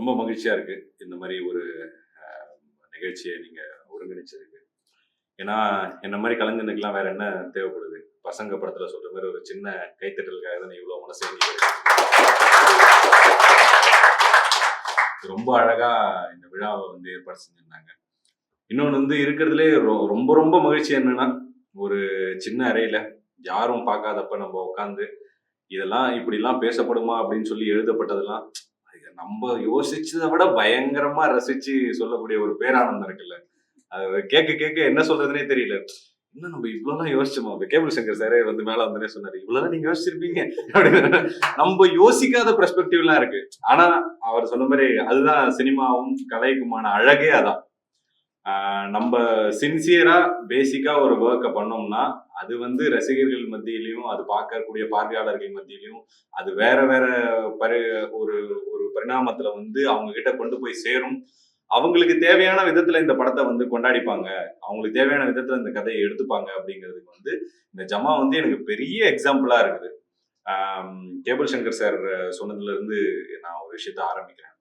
ரொம்ப மகிழ்ச்சியாக இருக்குது இந்த மாதிரி ஒரு நிகழ்ச்சியை நீங்கள் ஒருங்கிணைச்சிருக்கு. ஏன்னா என்ன மாதிரி கலைஞனுக்கெல்லாம் வேற என்ன தேவைப்படுது? பசங்க படத்துல சொல்ற மாதிரி ஒரு சின்ன கைத்தட்டலுக்காக தான் இவ்வளோ மனசு ரொம்ப அழகா இந்த விழாவை வந்து ஏற்பாடு செஞ்சிருந்தாங்க. இன்னொன்று வந்து இருக்கிறதுலே ரொ- ரொம்ப ரொம்ப மகிழ்ச்சி என்னன்னா ஒரு சின்ன அறையில யாரும் பார்க்காதப்ப நம்ம உட்காந்து இதெல்லாம் இப்படிலாம் பேசப்படுமா அப்படின்னு சொல்லி எழுதப்பட்டதெல்லாம் நம்ம யோசிச்சதை விட பயங்கரமா ரசிச்சு சொல்லக்கூடிய ஒரு பேரானந்தம் இருக்குல்ல. அது கேட்க கேட்க என்ன சொல்றதுனே தெரியல. இன்னும் நம்ம இவ்வளவுலாம் யோசிச்சோமா? இப்ப கேபிள் சங்கர் சாரே வந்து மேல வந்தனே சொன்னாரு இவ்வளவுதான் நீங்க யோசிச்சிருப்பீங்க. அப்படின்னு. நம்ம யோசிக்காத பெர்ஸ்பெக்டிவ்லாம் இருக்கு. ஆனா அவர் சொன்ன மாதிரி அதுதான் சினிமாவும் கலைக்குமான அழகே அதான். ஆஹ் நம்ம சின்சியரா பேசிக்கா ஒரு ஒர்க்கை பண்ணோம்னா அது வந்து ரசிகர்கள் மத்தியிலையும் அது பார்க்கக்கூடிய பார்வையாளர்கள் மத்தியிலையும் அது வேற வேற பரு ஒரு பரிணாமத்துல வந்து அவங்க கிட்ட கொண்டு போய் சேரும். அவங்களுக்கு தேவையான விதத்துல இந்த படத்தை வந்து கொண்டாடிப்பாங்க. அவங்களுக்கு தேவையான விதத்துல இந்த கதையை எடுத்துப்பாங்க அப்படிங்கிறதுக்கு வந்து இந்த ஜமா வந்து எனக்கு பெரிய எக்ஸாம்பிளா இருக்குது. கேபிள் சங்கர் சார் சொன்னதுல இருந்து நான் ஒரு விஷயத்த ஆரம்பிக்கிறேன்.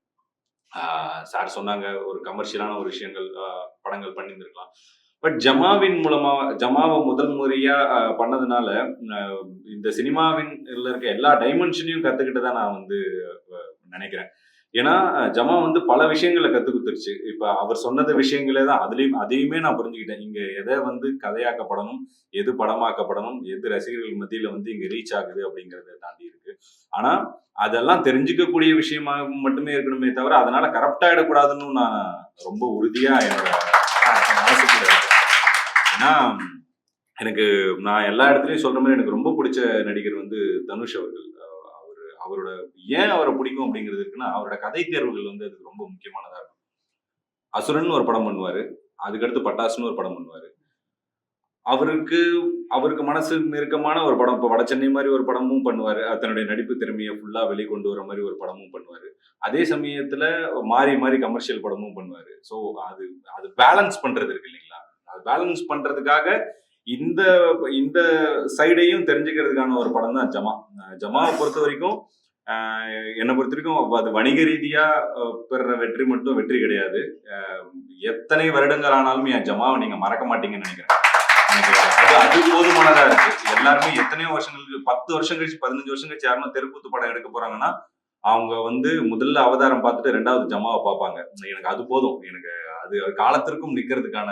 சார் சொன்னாங்க ஒரு கமர்ஷியலான ஒரு விஷயங்கள் படங்கள் பண்ணியிருந்திருக்கலாம். பட் ஜமாவின் மூலமா ஜமாவை முதல் முறையா பண்ணதுனால இந்த சினிமாவின் இருக்க எல்லா டைமென்ஷனையும் கத்துக்கிட்டு தான் நான் வந்து நினைக்கிறேன். ஏன்னா ஜமா வந்து பல விஷயங்களை கத்து கொடுத்துருச்சு. இப்ப அவர் சொன்னது விஷயங்களே தான். அதுலயும் அதையுமே நான் புரிஞ்சுக்கிட்டேன். இங்க எதை வந்து கதையாக்கப்படணும் எது படமாக்கப்படணும் எது ரசிகர்கள் மத்தியில வந்து இங்க ரீச் ஆகுது அப்படிங்கறத தாண்டி இருக்கு. ஆனா அதெல்லாம் தெரிஞ்சுக்கக்கூடிய விஷயமாக மட்டுமே இருக்கணுமே தவிர அதனால கரப்ட் ஆயிடக்கூடாதுன்னு நான் ரொம்ப உறுதியா என்னோட மனசுக்குள்ள ஏன்னா எனக்கு நான் எல்லா இடத்துலயும் சொல்ற மாதிரி எனக்கு ரொம்ப பிடிச்ச நடிகர் வந்து தனுஷ் அவர்கள். அவரோட ஏன் அவரை பிடிக்கும் அப்படிங்கிறது இருக்குன்னா அவரோட கதை தேர்வுகள் வந்து அதுக்கு ரொம்ப முக்கியமானதா இருக்கும். அசுரன் ஒரு படம் பண்ணுவாரு அதுக்கடுத்து பட்டாசுன்னு ஒரு படம் பண்ணுவாரு. அவருக்கு அவருக்கு மனசு நெருக்கமான ஒரு படம் இப்போ வட சென்னை மாதிரி ஒரு படமும் பண்ணுவாரு. தன்னுடைய நடிப்பு திறமையை ஃபுல்லாக வெளிக்கொண்டு வர மாதிரி ஒரு படமும் பண்ணுவாரு. அதே சமயத்தில் மாறி மாறி கமர்ஷியல் படமும் பண்ணுவாரு. ஸோ அது அது பேலன்ஸ் பண்ணுறது இருக்கு இல்லைங்களா? அது பேலன்ஸ் பண்ணுறதுக்காக இந்த இந்த சைடையும் தெரிஞ்சுக்கிறதுக்கான ஒரு படம் தான் ஜமா ஜமாவை பொறுத்த வரைக்கும் என்னை பொறுத்த வரைக்கும் அது வணிக ரீதியா பெற வெற்றி மட்டும் வெற்றி கிடையாது. எத்தனை வருடங்கள் ஆனாலும் என் ஜமாவை நீங்க மறக்க மாட்டீங்கன்னு நினைக்கிறேன். அது அது போதுமானதா இருக்கு. எல்லாருமே எத்தனையோ வருஷங்களுக்கு பத்து வருஷம் கழிச்சு பதினஞ்சு வருஷம் கழிச்சு யாருன்னா தெருக்கூத்து படம் எடுக்க போறாங்கன்னா அவங்க வந்து முதல்ல அவதாரம் பார்த்துட்டு ரெண்டாவது ஜமாவை பார்ப்பாங்க. எனக்கு அது போதும். எனக்கு அது காலத்திற்கும் நிக்கிறதுக்கான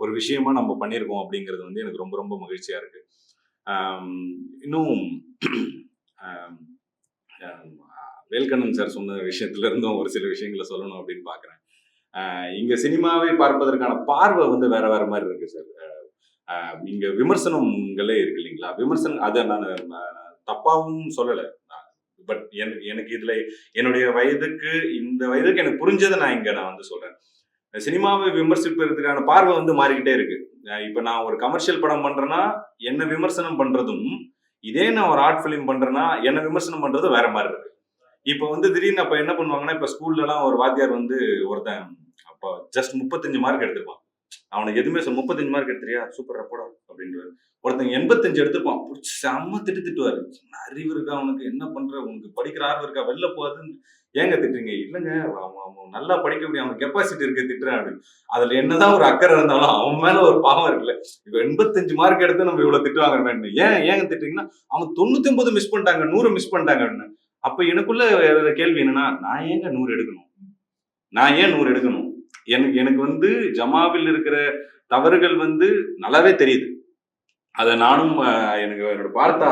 ஒரு விஷயமா நம்ம பண்ணியிருக்கோம் அப்படிங்கிறது வந்து எனக்கு ரொம்ப ரொம்ப மகிழ்ச்சியா இருக்கு. இன்னும் வேல்கண்ணன் சார் சொன்ன விஷயத்துல இருந்தும் ஒரு சில விஷயங்களை சொல்லணும் அப்படின்னு பாக்குறேன். இங்க சினிமாவை பார்ப்பதற்கான பார்வை வந்து வேற வேற மாதிரி இருக்கு சார். இங்க விமர்சனங்களே இருக்கு இல்லைங்களா? விமர்சனம் அதை நான் தப்பாவும் சொல்லலை. பட் எனக்கு இதுல என்னுடைய வயதுக்கு இந்த வயதுக்கு எனக்கு புரிஞ்சதை நான் இங்க நான் வந்து சொல்றேன். சினிமாவை விமர்சிப்பதற்கான பார்வை வந்து மாறிக்கிட்டே இருக்கு. இப்ப நான் ஒரு கமர்ஷியல் படம் பண்றேன்னா என்ன விமர்சனம் பண்றதும் இதே நான் ஒரு ஆர்ட் ஃபிலிம் பண்றேன்னா என்ன விமர்சனம் பண்றது வேற மாதிரி இருக்கு. இப்ப வந்து திடீர்னு அப்ப என்ன பண்ணுவாங்கன்னா இப்ப ஸ்கூல்லலாம் ஒரு வாத்தியார் வந்து ஒருத்தன் அப்ப ஜஸ்ட் முப்பத்தஞ்சு மார்க் எடுத்திருப்பான். அவனுக்கு எதுவுமே சொல்ல முப்பத்தஞ்சு மார்க் எடுத்துறியா? சூப்பர் போடா அப்படின்றாரு ஒருத்தன் எண்பத்தஞ்சு எடுத்துப்பான் பிடிச்சி செம்ம திட்டு திட்டுவாரு. அறிவு இருக்கா அவனுக்கு? என்ன பண்ற? உனக்கு படிக்கிற ஆர்வம் இருக்கா? வெளில போகாதுன்னு ஏங்க திட்டுறீங்க? இல்லைங்க அவன் அவன் நல்லா படிக்க முடியும் அவனுக்கு கெப்பாசிட்டி இருக்க திட்டுறேன் அப்படின்னு. அதுல என்னதான் ஒரு அக்கறை இருந்தாலும் அவன் மேல ஒரு பாவம் இருக்குல்ல. இப்ப எண்பத்தஞ்சு மார்க் எடுத்து நம்ம இவ்வளவு திட்டு வாங்குறோம் ஏன் ஏங்க திட்டுறீங்கன்னா அவன் தொண்ணூத்தி ஒன்பது மிஸ் பண்ணிட்டாங்க நூறு மிஸ் பண்ணிட்டாங்க அப்படின்னு. அப்ப எனக்குள்ள கேள்வி என்னன்னா நான் ஏங்க நூறு எடுக்கணும்? நான் ஏன் நூறு எடுக்கணும்? எனக்கு எனக்கு வந்து ஜமாவில் இருக்கிற தவறுகள் வந்து நல்லாவே தெரியுது. அதை நானும் எனக்கு என்னோட பார்த்தா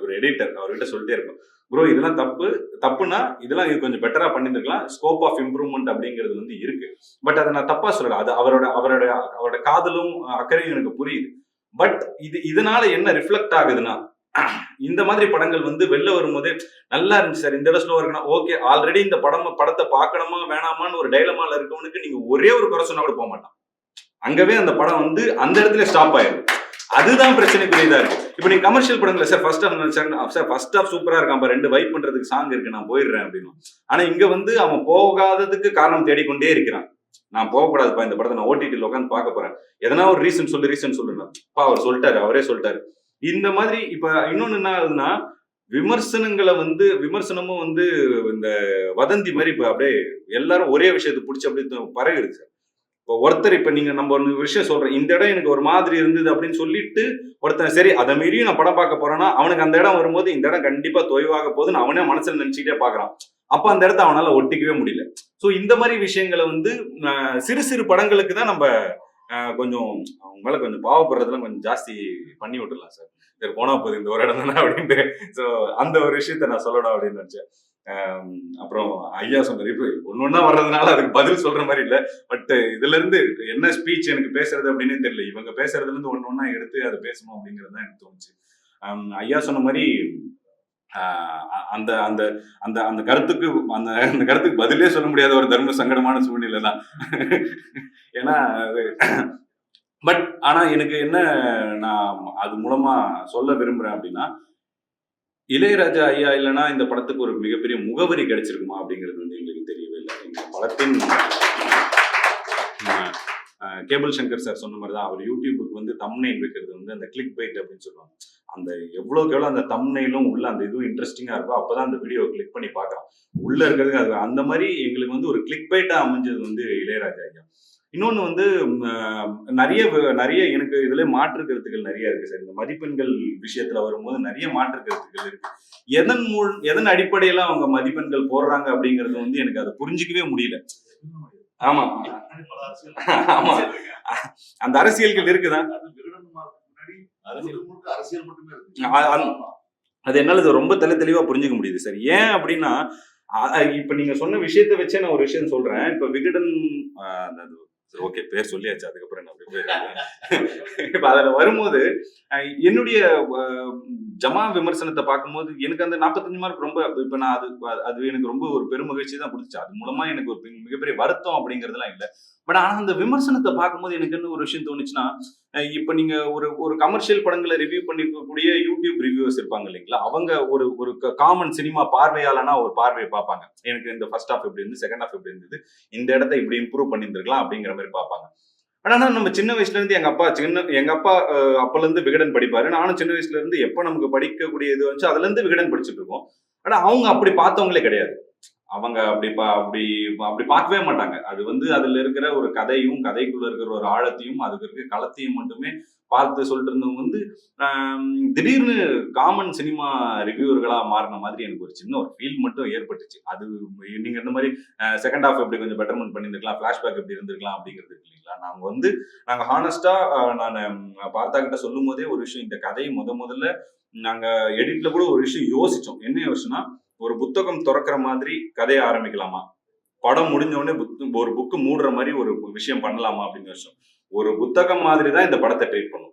ஒரு எடிட்டர் அவர்கிட்ட சொல்லிட்டே இருக்கோம். ப்ரோ இதெல்லாம் தப்பு. தப்புனா இதெல்லாம் இது கொஞ்சம் பெட்டரா பண்ணியிருந்துக்கலாம் ஸ்கோப் ஆஃப் இம்ப்ரூவ்மெண்ட் அப்படிங்கிறது வந்து இருக்கு. பட் அதை நான் தப்பா சொல்லல. அது அவரோட அவரோட அவரோட காதலும் அக்கறையும் எனக்கு புரியுது. பட் இது இதனால என்ன ரிஃப்ளெக்ட் ஆகுதுன்னா இந்த மாதிரி படங்கள் வந்து வெளில வரும்போதே நல்லா இருந்துச்சு சார். இந்த இடம் ஸ்லோவா இருக்குன்னா ஓகே ஆல்ரெடி இந்த படம் படத்தை பார்க்கணுமா வேணாமான்னு ஒரு டைலமால இருக்கவனுக்கு நீங்க ஒரே ஒரு குறை சொன்னா கூட போக மாட்டான். அங்கவே அந்த படம் வந்து அந்த இடத்துல ஸ்டாப் ஆயிடும் அதுதான் பிரச்சனைக்குரியதா இருக்கு. இப்போ நீ கமர்ஷியல் படங்கள sir first half sir first half சூப்பரா இருக்கான் அப்ப ரெண்டு வைப் பண்றதுக்கு சாங் இருக்கு நான் போயிடுறேன் அப்படின்னு ஆனா இங்க வந்து அவன் போகாததுக்கு காரணம் தேடிக்கொண்டே இருக்கிறான். நான் போகக்கூடாதுப்பா இந்த படத்தை நான் ஓடிடியில் உட்காந்து பார்க்க போறேன். எதனா ஒரு ரீசன் சொல்லு ரீசன் சொல்லுங்க அப்பா அவர் சொல்லிட்டாரு அவரே சொல்லிட்டாரு. இந்த மாதிரி இப்ப இன்னொன்னு என்ன ஆகுதுன்னா விமர்சனங்களை வந்து விமர்சனமும் வந்து இந்த வதந்தி மாதிரி இப்ப அப்படியே எல்லாரும் ஒரே விஷயத்தை பிடிச்சி அப்படியே பரவிடுது சார் இப்போ ஒருத்தர் இப்ப நீங்க நம்ம ஒரு விஷயம் சொல்றோம் இந்த இடம் எனக்கு ஒரு மாதிரி இருந்தது அப்படின்னு சொல்லிட்டு ஒருத்தன் சரி அதை மீறியும் நான் படம் பார்க்க போறேன்னா அவனுக்கு அந்த இடம் வரும்போது இந்த இடம் கண்டிப்பா தொய்வாக போகுதுன்னு அவனே மனசில் நினச்சிக்கிட்டே பாக்குறான் அப்போ அந்த இடத்த அவனால ஒட்டிக்கவே முடியல. சோ இந்த மாதிரி விஷயங்களை வந்து சிறு சிறு படங்களுக்கு தான் நம்ம அஹ், கொஞ்சம் அவங்க மேலே கொஞ்சம் பாவப்படுறதுலாம் கொஞ்சம் ஜாஸ்தி பண்ணி விட்டுறலாம் சார். சரி போனா போகுது இந்த ஒரு இடம் தானே அப்படின்ட்டு. ஸோ அந்த ஒரு விஷயத்த நான் சொல்லணும் அப்படின்னு நினைச்சேன். அப்புறம் ஐயா சொன்னார் இப்போ ஒன்று ஒன்றா வர்றதுனால அதுக்கு பதில் சொல்ற மாதிரி இல்லை. பட் இதுல இருந்து என்ன ஸ்பீச் எனக்கு பேசுறது அப்படின்னே தெரியல. இவங்க பேசுறதுல இருந்து ஒன்று ஒன்றா எடுத்து அதை பேசணும் அப்படிங்கிறது தான் எனக்கு தோணுச்சு. ஐயா சொன்ன மாதிரி அந்த அந்த அந்த அந்த கருத்துக்கு அந்த அந்த கருத்துக்கு பதிலே சொல்ல முடியாத ஒரு தர்ம சங்கடமான சூழ்நிலை தான். ஏன்னா பட் ஆனா எனக்கு என்ன நான் அது மூலமா சொல்ல விரும்புறேன் அப்படின்னா இளையராஜா ஐயா இல்லைன்னா இந்த படத்துக்கு ஒரு மிகப்பெரிய முகவரி கிடைச்சிருக்குமா அப்படிங்கிறது வந்து எங்களுக்கு தெரியவே இல்லை. இந்த படத்தின் கேபிள் சங்கர் சார் சொன்ன மாதிரி தான் அவர் யூடியூபுக்கு வந்து தம்னைல் வைக்கிறது வந்து அந்த கிளிக் பைட் அப்படின்னு சொல்லுவாங்க. அந்த எவ்வளோக்கு எவ்வளோ அந்த தம்னைலும் உள்ள அந்த இதுவும் இன்ட்ரெஸ்டிங்காக இருக்கோ அப்பதான் அந்த வீடியோ கிளிக் பண்ணி பார்க்கலாம். உள்ள இருக்கிறது அது அந்த மாதிரி எங்களுக்கு வந்து ஒரு கிளிக் பைட்டாக அமைஞ்சது வந்து இளையராஜா ஐயா. இன்னொன்று வந்து நிறைய நிறைய எனக்கு இதில் மாற்று கருத்துக்கள் நிறைய இருக்கு சார். இந்த மதிப்பெண்கள் விஷயத்துல வரும்போது நிறைய மாற்று கருத்துக்கள் இருக்கு. எதன் மூல் எதன் அடிப்படையில அவங்க மதிப்பெண்கள் போடுறாங்க அப்படிங்கறது வந்து எனக்கு அதை புரிஞ்சிக்கவே முடியல. ஆமா. ஆமா. அந்த அரசியல்கள் இருக்குதான். அரசியல் அது என்னால ரொம்ப தெளி தெளிவா புரிஞ்சுக்க முடியுது சார். ஏன் அப்படின்னா இப்ப நீங்க சொன்ன விஷயத்தை வச்சே நான் ஒரு விஷயம் சொல்றேன். இப்ப விகடன் ஓகே பேர் சொல்லியாச்சு அதுக்கப்புறம் நான் அப்படியே போயிடுறேன். இப்ப அதுல வரும்போது என்னுடைய ஜமா விமர்சனத்தை பார்க்கும்போது எனக்கு அந்த 45 மார்க் ரொம்ப இப்ப நான் அது அது எனக்கு ரொம்ப ஒரு பெருமகிழ்ச்சி தான் கொடுத்துச்சு அது மூலமா எனக்கு ஒரு மிகப்பெரிய வருத்தம் அப்படிங்கிறதுலாம் இல்ல பட் ஆனால் அந்த விமர்சனத்தை பார்க்கும்போது எனக்கு என்ன ஒரு விஷயம் தோணுச்சுன்னா இப்போ நீங்கள் நீங்க ஒரு ஒரு கமர்ஷியல் படங்களை ரிவ்யூ பண்ணிருக்கக்கூடிய யூடியூப் ரிவ்யூவர்ஸ் இருப்பாங்க இல்லைங்களா? அவங்க ஒரு ஒரு காமன் சினிமா பார்வையாளனா ஒரு பார்வையை பார்ப்பாங்க. எனக்கு இந்த ஃபர்ஸ்ட் ஹாஃப் எப்படி இருந்து செகண்ட் ஹாஃப் எப்படி இருந்தது இந்த இடத்த இப்படி இம்ப்ரூவ் பண்ணியிருந்திருக்கலாம் அப்படிங்கிற மாதிரி பார்ப்பாங்க. ஆனா நம்ம சின்ன வயசுல இருந்து எங்க அப்பா சின்ன எங்க அப்பா அஹ், அப்பல இருந்து விகடன் படிப்பாரு. நானும் சின்ன வயசுல இருந்து எப்ப நமக்கு படிக்கக்கூடிய இது வந்துச்சு அதுல இருந்து விகடன் படிச்சுட்டு இருக்கோம். ஆனா அவங்க அப்படி பார்த்தவங்களே கிடையாது. அவங்க அப்படி பா அப்படி அப்படி பார்க்கவே மாட்டாங்க. அது வந்து அதுல இருக்கிற ஒரு கதையும் கதைக்குள்ள இருக்கிற ஒரு ஆழத்தையும் அதுக்கு இருக்கிற களத்தையும் மட்டுமே பார்த்து சொல்லிட்டு இருந்தவங்க வந்து திடீர்னு காமன் சினிமா ரிவ்யூவர்களா மாறின மாதிரி எனக்கு ஒரு சின்ன ஒரு ஃபீல் மட்டும் ஏற்பட்டுச்சு. அது நீங்க இந்த மாதிரி செகண்ட் ஹாஃப் எப்படி கொஞ்சம் பெட்டர்மெண்ட் பண்ணியிருந்துக்கலாம் ஃபிளாஷ்பேக் எப்படி இருந்திருக்கலாம் அப்படிங்கிறது இல்லைங்களா? நாங்க வந்து நாங்க ஹானஸ்டா நான் பார்த்தா கிட்ட சொல்லும் போதே ஒரு விஷயம் இந்த கதையை முத முதல்ல நாங்க எடிட்ல கூட ஒரு விஷயம் யோசிச்சோம். என்ன யோசிச்சோம்னா ஒரு புத்தகம் திறக்கிற மாதிரி கதையை ஆரம்பிக்கலாமா? படம் முடிஞ்ச உடனே புத்- ஒரு புக்கு மூடுற மாதிரி ஒரு விஷயம் பண்ணலாமா அப்படின்னு யோசிச்சோம். ஒரு புத்தகம் மாதிரி தான் இந்த படத்தை ட்ரீட் பண்ணும்.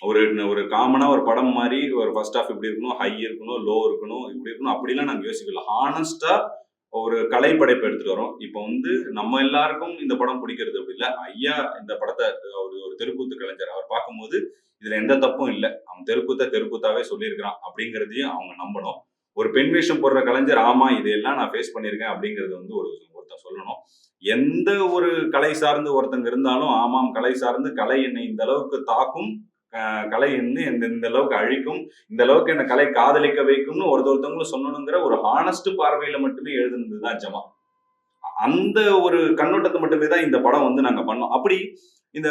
ஒரு ஒரு காமனா ஒரு படம் மாதிரி ஒரு ஃபர்ஸ்ட் ஆஃப் இப்படி இருக்கணும் ஹை இருக்கணும் லோ இருக்கணும் இப்படி இருக்கணும் அப்படிலாம் நாங்கள் யோசிக்கல. ஹானஸ்டா ஒரு கலை படைப்பு எடுத்துட்டு வரோம். இப்போ வந்து நம்ம எல்லாருக்கும் இந்த படம் பிடிக்கிறது அப்படி இல்லை. ஐயா இந்த படத்தை ஒரு ஒரு தெருக்கூத்து கலைஞர். அவர் பார்க்கும்போது இதுல எந்த தப்பும் இல்லை. அவன் தெருக்கூத்த தெருக்கூத்தாவே சொல்லியிருக்கிறான் அப்படிங்கிறதையும் அவங்க நம்பணும். ஒரு பெண் வேஷம் போடுற கலைஞர் ஆமா இதையெல்லாம் நான் ஃபேஸ் பண்ணியிருக்கேன் அப்படிங்கிறது வந்து ஒரு ஒருத்தன் சொல்லணும். எந்த ஒரு கலை சார்ந்து ஒருத்தங்க இருந்தாலும் ஆமாம் கலை சார்ந்து கலை என்னை இந்த அளவுக்கு தாக்கும் கலை என்ன இந்த இந்த அளவுக்கு அழிக்கும் இந்த அளவுக்கு என்ன கலை காதலிக்க வைக்கும்னு ஒருத்த ஒருத்தவங்களும் சொல்லணுங்கிற ஒரு ஹானஸ்ட் பார்வையில மட்டுமே எழுதுனது தான் ஜமா. அந்த ஒரு கண்ணோட்டத்தை மட்டுமே தான் இந்த படம் வந்து நாங்க பண்ணோம். அப்படி இந்த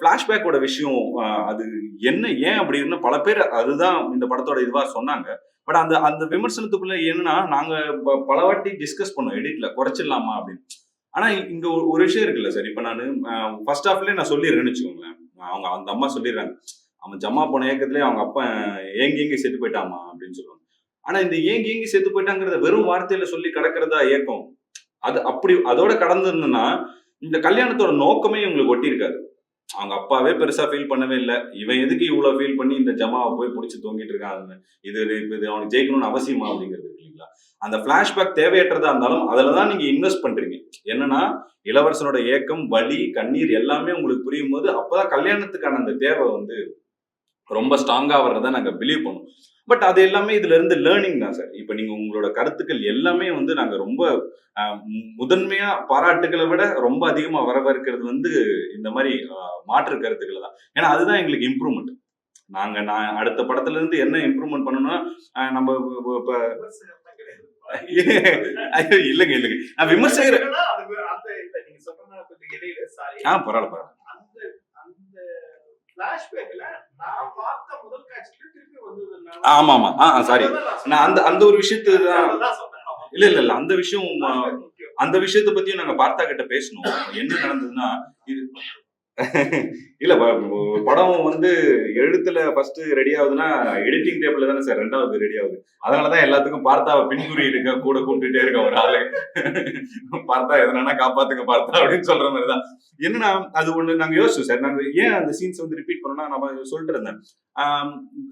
பிளாஷ்பேக்கோட விஷயம் அது என்ன ஏன் அப்படின்னு பல பேர் அதுதான் இந்த படத்தோட இதுவா சொன்னாங்க. பட் அந்த அந்த விமர்சனத்துக்குள்ள என்னன்னா நாங்க பல வாட்டி டிஸ்கஸ் பண்ணோம் எடிட்ல குறைச்சிடலாமா அப்படின்னு. ஆனா இங்க ஒரு- விஷயம் இருக்குல்ல சார் இப்ப நான் ஃபர்ஸ்ட் ஹாஃப்லயே நான் சொல்லிடுறேன்னு வச்சுக்கோங்களேன். அவங்க அந்த அம்மா சொல்லிடுறாங்க அவன் ஜம்மா போன ஏக்கத்திலே அவங்க அப்பா ஏங்கி ஏங்கி செத்து போயிட்டாமா அப்படின்னு சொல்லுவாங்க. ஆனா இந்த ஏங்கி ஏங்கி செத்து போயிட்டாங்கிறத வெறும் வார்த்தையில சொல்லி கிடக்கிறதா ஏக்கம் அது அப்படி அதோட கடந்திருந்ததுன்னா இந்த கல்யாணத்தோட நோக்கமே இவங்களுக்கு ஒட்டியிருக்காது அவங்க அப்பாவே பெருசா ஃபீல் பண்ணவே இல்லை. இவன் எதுக்கு இவ்வளவு ஃபீல் பண்ணி இந்த ஜமாவை போய் பிடிச்சி தொங்கிட்டு இருக்காங்க இது இது அவனுக்கு ஜெயிக்கணும்னு அவசியமா அப்படிங்கிறது இல்லைங்களா? அந்த பிளாஷ்பேக் தேவையற்றதா இருந்தாலும் அதுல தான் நீங்க இன்வெஸ்ட் பண்றீங்க. என்னன்னா இளவரசனோட ஏக்கம் வலி கண்ணீர் எல்லாமே உங்களுக்கு புரியும் போது அப்பதான் கல்யாணத்துக்கான அந்த தேவை வந்து ரொம்ப ஸ்ட்ராங்கா வர்றதை நாங்க பிலீவ் பண்ணோம். பட் அது எல்லாமே இதுல இருந்து லேர்னிங் தான் சார் இப்போ நீங்க உங்களோட கருத்துக்கள் எல்லாமே வந்து நாங்க ரொம்ப முதன்மையா பாராட்டுகளை விட ரொம்ப அதிகமா வரவேற்கிறது வந்து இந்த மாதிரி மாற்று கருத்துக்களை தான். ஏன்னா அதுதான் எங்களுக்கு இம்ப்ரூவ்மெண்ட் நாங்க நான் அடுத்த படத்துல இருந்து என்ன இம்ப்ரூவ்மெண்ட் பண்ணணும்னா நம்ம இப்ப- இல்லைங்க இல்லைங்க. நான் விமர்சகர். ஆ பரவாயில்ல பரவாயில்ல. ஆமா ஆமா ஆ சாரி நான் அந்த அந்த ஒரு விஷயத்து தான் அதுதான் சொன்னேன். ஆமா. இல்ல இல்ல இல்ல அந்த விஷயம். அந்த விஷயத்தை பத்தியும் நாங்க பார்த்தா கிட்ட பேசணும் என்ன நடந்ததுன்னா இது இல்ல படம் வந்து எழுத்துல ஃபர்ஸ்ட் ரெடி ஆகுதுன்னா எடிட்டிங் டேபிள்ல தானே சார் ரெண்டாவது ரெடி ஆகுது. அதனாலதான் எல்லாத்துக்கும் பார்த்தா பின்குறி இருக்க கூட கூப்பிட்டுட்டே இருக்க ஒரு ஆளு. பார்த்தா எதனா காப்பாத்துங்க பார்த்தா அப்படின்னு சொல்ற மாதிரி தான் என்னன்னா அது ஒண்ணு நாங்க யோசிச்சோம் சார் நாங்க ஏன் அந்த சீன்ஸ் வந்து ரிப்பீட் பண்ணோம்னா நம்ம சொல்லிட்டு இருந்தேன்.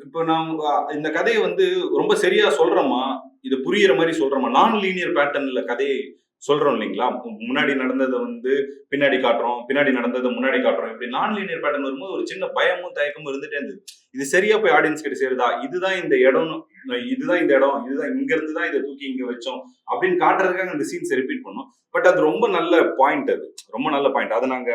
இப்போ நான் இந்த கதையை வந்து ரொம்ப சரியா சொல்றோமா? இது புரியுற மாதிரி சொல்றோமா? நான் லீனியர் பேட்டர்ன்ல கதையை சொல்றோம் இல்லைங்களா? முன்னாடி நடந்ததை வந்து பின்னாடி காட்டுறோம் பின்னாடி நடந்ததை முன்னாடி காட்டுறோம். இப்படி நான் லீனியர் பேட்டர்ன் வரும்போது ஒரு சின்ன பயமும் தயக்கமும் இருந்துட்டே இருந்தது. இது சரியா போய் ஆடியன்ஸ் கிட்ட சேருதா? இதுதான் இந்த இடம் இதுதான் இந்த இடம் இதுதான் இங்க இருந்து தான் இதை தூக்கி இங்க வச்சோம் அப்படின்னு காட்டுறதுக்காக அந்த சீன்ஸ் ரிப்பீட் பண்ணோம். பட் அது ரொம்ப நல்ல பாயிண்ட் அது. ரொம்ப நல்ல பாயிண்ட் அதை நாங்க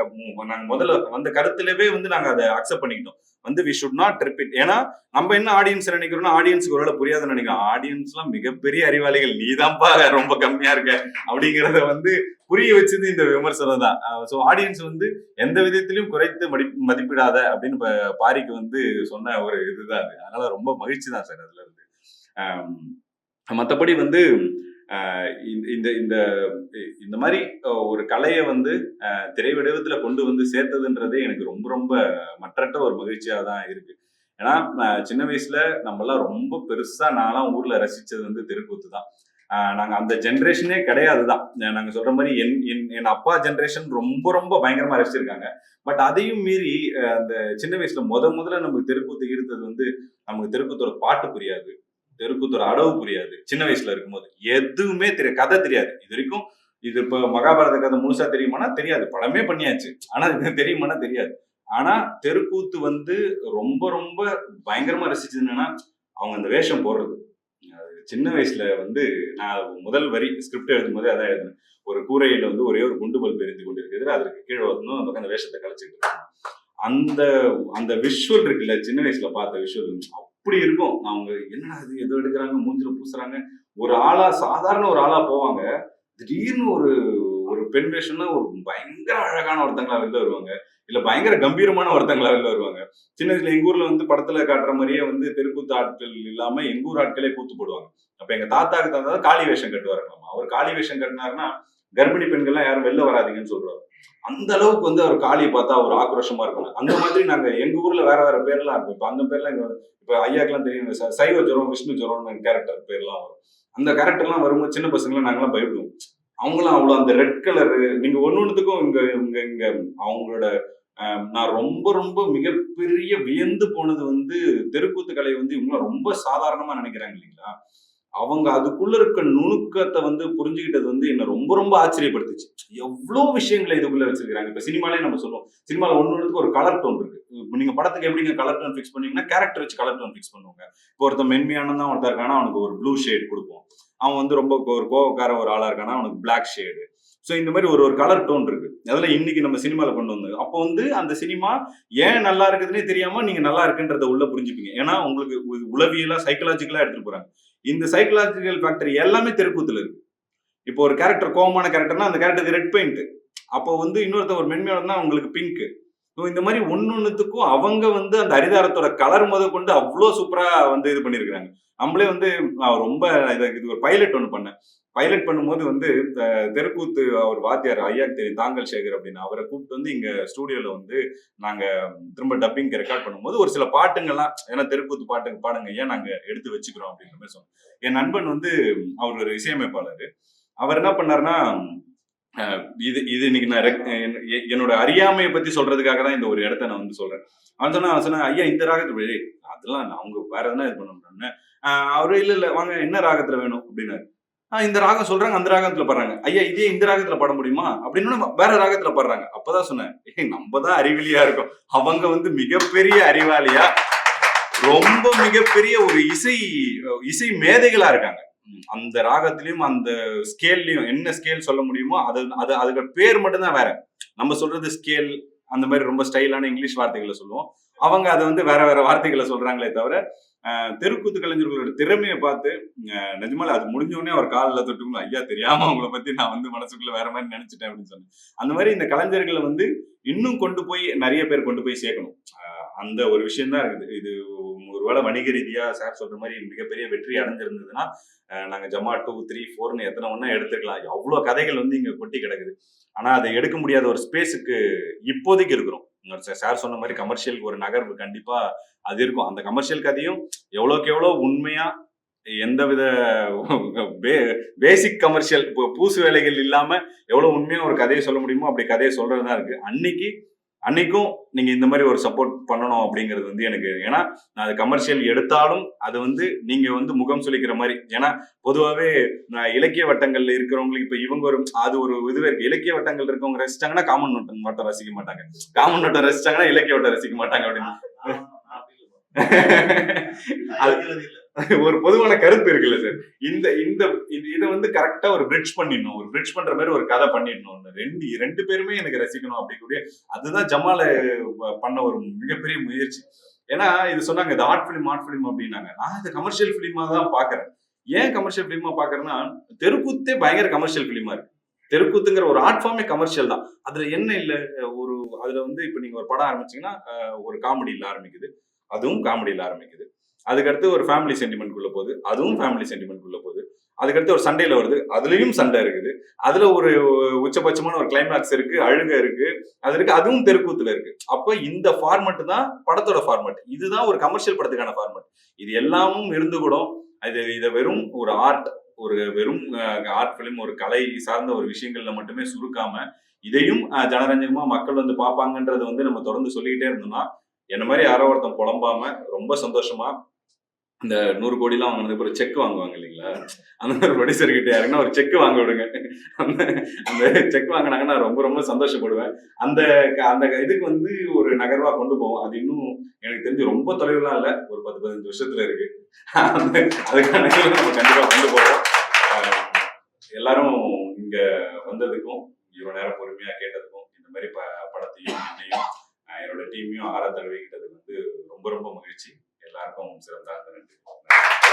நாங்க முதல்ல அந்த கருத்துலவே வந்து நாங்க அதை அக்செப்ட் பண்ணிக்கிட்டோம். வந்து வி ஷுட் நாட் ரிப்பீட் ஏன்னா நம்ம என்ன ஆடியன்ஸ் நினைக்கிறோம்னா ஆடியன்ஸ்க்கு ஒருவேளை புரியாதுன்னு நினைக்கிறோம். ஆடியன்ஸ் எல்லாம் மிகப்பெரிய அறிவாளிகள். நீதான்ப்பா ரொம்ப கம்மியா இருக்க. அப்படிங்கறத வந்து புரிய வச்சது இந்த விமர்சனம் தான். ஸோ ஆடியன்ஸ் வந்து எந்த விதத்திலையும் குறைத்து மடி மதிப்பிடாத அப்படின்னு இப்ப பாரிக்கு வந்து சொன்ன ஒரு இதுதான் அது. அதனால ரொம்ப மகிழ்ச்சி தான் சார் அதுல இருந்து. மற்றபடி வந்து இந்த இந்த இந்த இந்த மாதிரி ஒரு கலையை வந்து அஹ், கொண்டு வந்து சேர்த்ததுன்றதே எனக்கு ரொம்ப ரொம்ப மற்றற்ற ஒரு மகிழ்ச்சியாக தான் இருக்கு. ஏன்னா சின்ன வயசுல நம்மளாம் ரொம்ப பெருசா நான்லாம் ஊர்ல ரசிச்சது வந்து தெருக்கூத்து தான் நாங்கள் நாங்க அந்த ஜென்ரேஷனே கிடையாது தான் நாங்க சொல்ற மாதிரி என் என் என் அப்பா ஜென்ரேஷன் ரொம்ப ரொம்ப பயங்கரமா ரசிச்சிருக்காங்க. பட் அதையும் மீறி அந்த சின்ன வயசுல முத முதல்ல நமக்கு தெருக்கூத்து இருந்தது வந்து நமக்கு தெருக்கூத்தோட பாட்டு புரியாது. தெருக்கூத்தோட அடவு புரியாது. சின்ன வயசுல இருக்கும்போது. எதுவுமே தெரியாது. கதை தெரியாது. இது வரைக்கும் இது இப்போ மகாபாரத கதை முழுசா தெரியுமானா தெரியாது. படமே பண்ணியாச்சு. ஆனா இது தெரியுமானா தெரியாது. ஆனா தெருக்கூத்து வந்து ரொம்ப ரொம்ப பயங்கரமா ரசிச்சது என்னன்னா அவங்க அந்த வேஷம் போடுறது. சின்ன வயசுல வந்து நான் முதல் வரி ஸ்கிரிப்ட் எழுதும் போதே அதான் எழுதுனேன். ஒரு கூரையில வந்து ஒரே ஒரு குண்டு பல்ப் எரிந்து கொண்டிருக்கிறது அதற்கு கீழே வந்து அந்த அந்த வேஷத்தை கலைச்சிட்டு அந்த அந்த விஷுவல் இருக்குல்ல சின்ன வயசுல பார்த்த விஷுவல் அப்படி இருக்கும். அவங்க என்னடா இது? ஏதோ எடுக்கிறாங்க மூஞ்சில பூசுறாங்க. ஒரு ஆளா சாதாரண ஒரு ஆளா போவாங்க. திடீர்னு ஒரு ஒரு பெண் வேஷம்னா ஒரு பயங்கர அழகான ஒருத்தங்களா வெளில வருவாங்க. இல்ல பயங்கர கம்பீரமான ஒருத்தங்களா வெளில வருவாங்க. சின்ன வயசுல எங்க ஊர்ல வந்து படத்துல காட்டுற மாதிரியே வந்து தெருக்கூத்து ஆட்கள் இல்லாம எங்க ஊர் ஆட்களே கூத்து போடுவாங்க. அப்ப எங்க தாத்தாக்கு தாத்தா காளி வேஷம் கட்டுவாருங்களாமா. அவர் காளி வேஷம் கட்டினாருன்னா கர்ப்பிணி பெண்கள்லாம் யாரும் வெளில வராதீங்கன்னு சொல்றாரு. அந்த அளவுக்கு வந்து அவர் காளியை பார்த்தா ஒரு ஆக்ரோஷமா இருக்கும் அந்த மாதிரி நாங்க எங்க ஊர்ல வேற வேற பேர்லாம் இருக்கும். இப்ப அந்த பேர்லாம் இங்க இப்போ இப்ப ஐயாக்கெல்லாம் தெரியும். சைவ ஜுரம் விஷ்ணு ஜுரம் கேரக்டர் பேர்லாம் வரும். அந்த கேரக்டர்லாம் வரும்போது சின்ன பசங்களாம் நாங்களாம் பயப்படுவோம். அவங்களாம் அவ்வளோ அந்த ரெட் கலரு நீங்க ஒண்ணு ஒண்ணுத்துக்கும் இங்க இங்க இங்க அவங்களோட ஆஹ், நான் ரொம்ப ரொம்ப மிகப்பெரிய வியந்து போனது வந்து தெருக்கூத்து கலை வந்து இவங்க ரொம்ப சாதாரணமா நினைக்கிறாங்க இல்லைங்களா? அவங்க அதுக்குள்ள இருக்க நுணுக்கத்தை வந்து புரிஞ்சுக்கிட்டது வந்து என்ன ரொம்ப ரொம்ப ஆச்சரியப்படுத்துச்சு. எவ்வளோ விஷயங்களை இதுக்குள்ள வச்சிருக்காங்க இப்ப சினிமாலே நம்ம சொல்லுவோம். சினிமால ஒண்ணு ஒன்றுக்கு ஒரு கலர் டோன் இருக்கு. நீங்க படத்துக்கு எப்படிங்க கலர் டோன் ஃபிக்ஸ் பண்ணீங்கன்னா கேரக்டர் வச்சு கலர் டோன் ஃபிக்ஸ் பண்ணுவாங்க. இப்போ ஒருத்தன் மென்மையானதான் தான் ஒருத்தர் இருக்கானா அவனுக்கு ஒரு ப்ளூ ஷேட் கொடுப்போம். அவன் வந்து ரொம்ப ஒரு கோவக்கார ஒரு ஆளா இருக்கானா அவனுக்கு பிளாக் ஷேடு ஸோ இந்த மாதிரி ஒரு ஒரு கலர் டோன் இருக்கு. அதில் இன்னைக்கு நம்ம சினிமாவில் கொண்டு வந்தது. அப்போ வந்து அந்த சினிமா ஏன் நல்லா இருக்குதுன்னே தெரியாம நீங்க நல்லா இருக்குன்றத உள்ள புரிஞ்சுப்பீங்க. ஏன்னா உங்களுக்கு உ- உளவியலா சைக்கலாஜிக்கலா எடுத்துட்டு போறாங்க. இந்த சைக்கலாஜிக்கல் ஃபேக்டர் எல்லாமே தெருக்கூத்துல இருக்கு. இப்போ ஒரு கேரக்டர் கோபமான கேரக்டர்னா அந்த கேரக்டருக்கு ரெட் பெயிண்ட் அப்போ வந்து இன்னொருத்த ஒரு மென்மையான அவங்களுக்கு உங்களுக்கு பிங்க் ஸோ இந்த மாதிரி ஒன்னொன்னுத்துக்கும் அவங்க வந்து அந்த அரிதாரத்தோட கலர் முத கொண்டு அவ்வளோ சூப்பரா வந்து இது பண்ணியிருக்கிறாங்க நம்மளே வந்து நான் ரொம்ப இது ஒரு பைலட் ஒன்று பண்ணேன். பைலட் பண்ணும்போது வந்து இந்த தெருக்கூத்து அவர் வாத்தியார் ஐயா தெரியும் தாங்கல் சேகர் அப்படின்னு. அவரை கூப்பிட்டு வந்து இங்க ஸ்டூடியோல வந்து நாங்க திரும்ப டப்பிங் ரெக்கார்ட் பண்ணும்போது ஒரு சில பாட்டுங்கள்லாம் ஏன்னா தெருக்கூத்து பாட்டுங்க பாடுங்க ஏன் நாங்க எடுத்து வச்சுக்கிறோம் அப்படிங்கிற மாதிரி சொன்னோம் என் நண்பன் வந்து அவர் ஒரு இசையமைப்பாளர். அவர் என்ன பண்ணாருன்னா இது இது இன்னைக்கு நான் என்னோட அறியாமையை பத்தி சொல்றதுக்காக தான் இந்த ஒரு இடத்த நான் வந்து சொல்றேன். அவன் சொன்னா அவன் சொன்னா ஐயா இந்த ராகத்து வழி அதெல்லாம் நான் அவங்க வேற எதுனா இது பண்ண அவரு இல்ல இல்ல வாங்க என்ன ராகத்துல வேணும்? அப்படின்னாரு. இந்த ராகம் சொல்றாங்க அந்த ராகத்துல பாடுறாங்க. ஐயா இதே இந்த ராகத்துல பாட முடியுமா? அப்படின்னு வேற ராகத்துல பாடுறாங்க. அப்பதான் சொன்னேன் நம்ம தான் அறிவிலியா இருக்கோம். அவங்க வந்து மிகப்பெரிய அறிவாளியா ரொம்ப மிகப்பெரிய ஒரு இசை இசை மேதைகளா இருக்காங்க. அந்த ராகத்திலயும் அந்த ஸ்கேல்லயும் என்ன ஸ்கேல் சொல்ல முடியுமோ அது அது அதுக்கு பேர் மட்டும்தான் வேற. நம்ம சொல்றது ஸ்கேல் அந்த மாதிரி ரொம்ப ஸ்டைலான இங்கிலீஷ் வார்த்தைகளை சொல்லுவோம். அவங்க அதை வந்து வேற வேற வார்த்தைகளை சொல்றாங்களே தவிர தெருக்கூத்து கலைஞர்களோட திறமையை பார்த்து நிஜமால அது முடிஞ்ச உடனே அவர் காலில் தொட்டுக்கணும். ஐயா தெரியாம அவங்கள பத்தி நான் வந்து மனசுக்குள்ள வேற மாதிரி நினைச்சிட்டேன் அப்படின்னு சொன்னேன். அந்த மாதிரி இந்த கலைஞர்களை வந்து இன்னும் கொண்டு போய் நிறைய பேர் கொண்டு போய் சேர்க்கணும். அந்த ஒரு விஷயம் தான் இருக்குது. இது ஒருவேளை வணிக ரீதியா சார் சொல்ற மாதிரி மிகப்பெரிய வெற்றி அடைஞ்சிருந்ததுன்னா நாங்க ஜமா டூ த்ரீ ஃபோர்னு எத்தனை ஒன்றா எடுத்துக்கலாம். அவ்வளோ கதைகள் வந்து இங்க கொட்டி கிடக்குது. ஆனா அதை எடுக்க முடியாத ஒரு ஸ்பேஸுக்கு இப்போதைக்கு இருக்கிறோம். சார் சொன்ன மாதிரி கமர்ஷியலுக்கு ஒரு நகர்வு கண்டிப்பா அது இருக்கும். அந்த கமர்ஷியல் கதையும் எவ்வளோக்கு எவ்வளோ உண்மையா எந்த வித பேசிக் கமர்ஷியல் பூசு வேலைகள் இல்லாம எவ்வளவு உண்மையா ஒரு கதையை சொல்ல முடியுமோ அப்படி கதையை சொல்றதுதான் இருக்கு. அன்னைக்கு அன்னைக்கும் நீங்க இந்த மாதிரி ஒரு சப்போர்ட் பண்ணணும் அப்படிங்கிறது வந்து எனக்கு ஏன்னா நான் அது கமர்ஷியல் எடுத்தாலும் அது வந்து நீங்க வந்து முகம் சுளிக்கிற மாதிரி ஏன்னா பொதுவாகவே நான் இலக்கிய வட்டங்கள்ல இருக்கிறவங்களுக்கு இப்ப இவங்க ஒரு அது ஒரு இதுவே இருக்கு இலக்கிய வட்டங்கள் இருக்கவங்க ரசிச்சாங்கன்னா காமன் நோட்டம் மட்டும் ரசிக்க மாட்டாங்க காமன் வட்டம் ரசிச்சாங்கன்னா இலக்கிய வட்டம் ரசிக்க மாட்டாங்க அப்படின்னு ஒரு பொதுவான கருத்து இருக்குல்ல சார். இந்த இந்த இது- இதை வந்து கரெக்டா ஒரு பிரிட்ஜ் பண்ணிடணும். ஒரு பிரிட்ஜ் பண்ற மாதிரி ஒரு கதை பண்ணிடணும். ரெண்டு ரெண்டு பேருமே எனக்கு ரசிக்கணும் அப்படிக்கூடிய அதுதான் ஜமால பண்ண ஒரு மிகப்பெரிய முயற்சி. ஏன்னா இது சொன்னாங்க இது ஆர்ட் ஃபிலிம் ஆர்ட் ஃபிலிம் அப்படின்னாங்க. நான் இது கமர்ஷியல் ஃபிலிமா தான் பாக்குறேன் ஏன் கமர்ஷியல் ஃபிலிமா பாக்குறேன்னா தெருக்கூத்தே பயங்கர கமர்ஷியல் ஃபிலிமா இருக்கு. தெருக்கூத்துங்கிற ஒரு ஆர்ட் ஃபார்மே கமர்ஷியல் தான். அதுல என்ன இல்லை ஒரு அதுல வந்து இப்ப நீங்க ஒரு படம் ஆரம்பிச்சீங்கன்னா ஒரு காமெடியில் ஆரம்பிக்குது. அதுவும் காமெடியில் ஆரம்பிக்குது. அதுக்கடுத்து ஒரு ஃபேமிலி சென்டிமெண்ட் குள்ள போகுது. அதுவும் ஃபேமிலி சென்டிமெண்ட் குள்ள போகுது. அதுக்கடுத்து ஒரு சண்டையில வருது. அதுலயும் சண்டை இருக்குது. அதுல ஒரு உச்சபட்சமான ஒரு கிளைமேக்ஸ் இருக்கு அழுக இருக்கு. அது இருக்கு. அதுவும் தெருக்கூத்துல இருக்கு. அப்ப இந்த ஃபார்மெட் தான் படத்தோட ஃபார்மெட் இதுதான் ஒரு கமர்ஷியல் படத்துக்கான ஃபார்மெட் இது எல்லாமும் இருந்து கூட இது இதை வெறும் ஒரு ஆர்ட் ஒரு வெறும் ஆர்ட் ஃபிலிம் ஒரு கலை சார்ந்த ஒரு விஷயங்கள்ல மட்டுமே சுருக்காம இதையும் ஜனரஞ்சகமா மக்கள் வந்து பார்ப்பாங்கன்றது வந்து நம்ம தொடர்ந்து சொல்லிக்கிட்டே இருந்தோம்னா என்ன மாதிரி யாரோ ஒருத்தன் புலம்பாம ரொம்ப சந்தோஷமா இந்த நூறு கோடிலாம் வாங்கினதுக்கு ஒரு செக் வாங்குவாங்க இல்லைங்களா? அந்த மாதிரி ப்ரொடியூசர் கிட்ட யாருன்னா ஒரு செக் வாங்க விடுங்க. அந்த அந்த செக் வாங்கினாங்கன்னா ரொம்ப ரொம்ப சந்தோஷப்படுவேன். அந்த க- அந்த இதுக்கு வந்து ஒரு நகர்வா கொண்டு போவோம். அது இன்னும் எனக்கு தெரிஞ்சு ரொம்ப தொலைவுலாம் இல்லை. ஒரு பத்து பதினஞ்சு வருஷத்துல இருக்கு. அந்த அதுக்கான நம்ம கண்டிப்பா கொண்டு போவோம். எல்லாரும் இங்க வந்ததுக்கும் இவ்வளவு நேரம் பொறுமையா கேட்டதுக்கும் இந்த மாதிரி ப படத்தையும் என்னையும் என்னோட டீமையும் ஆரா தழுவிக்கிட்டதுக்கு வந்து ரொம்ப ரொம்ப மகிழ்ச்சி. எல்லாருக்கும் சிறந்தாக நன்றி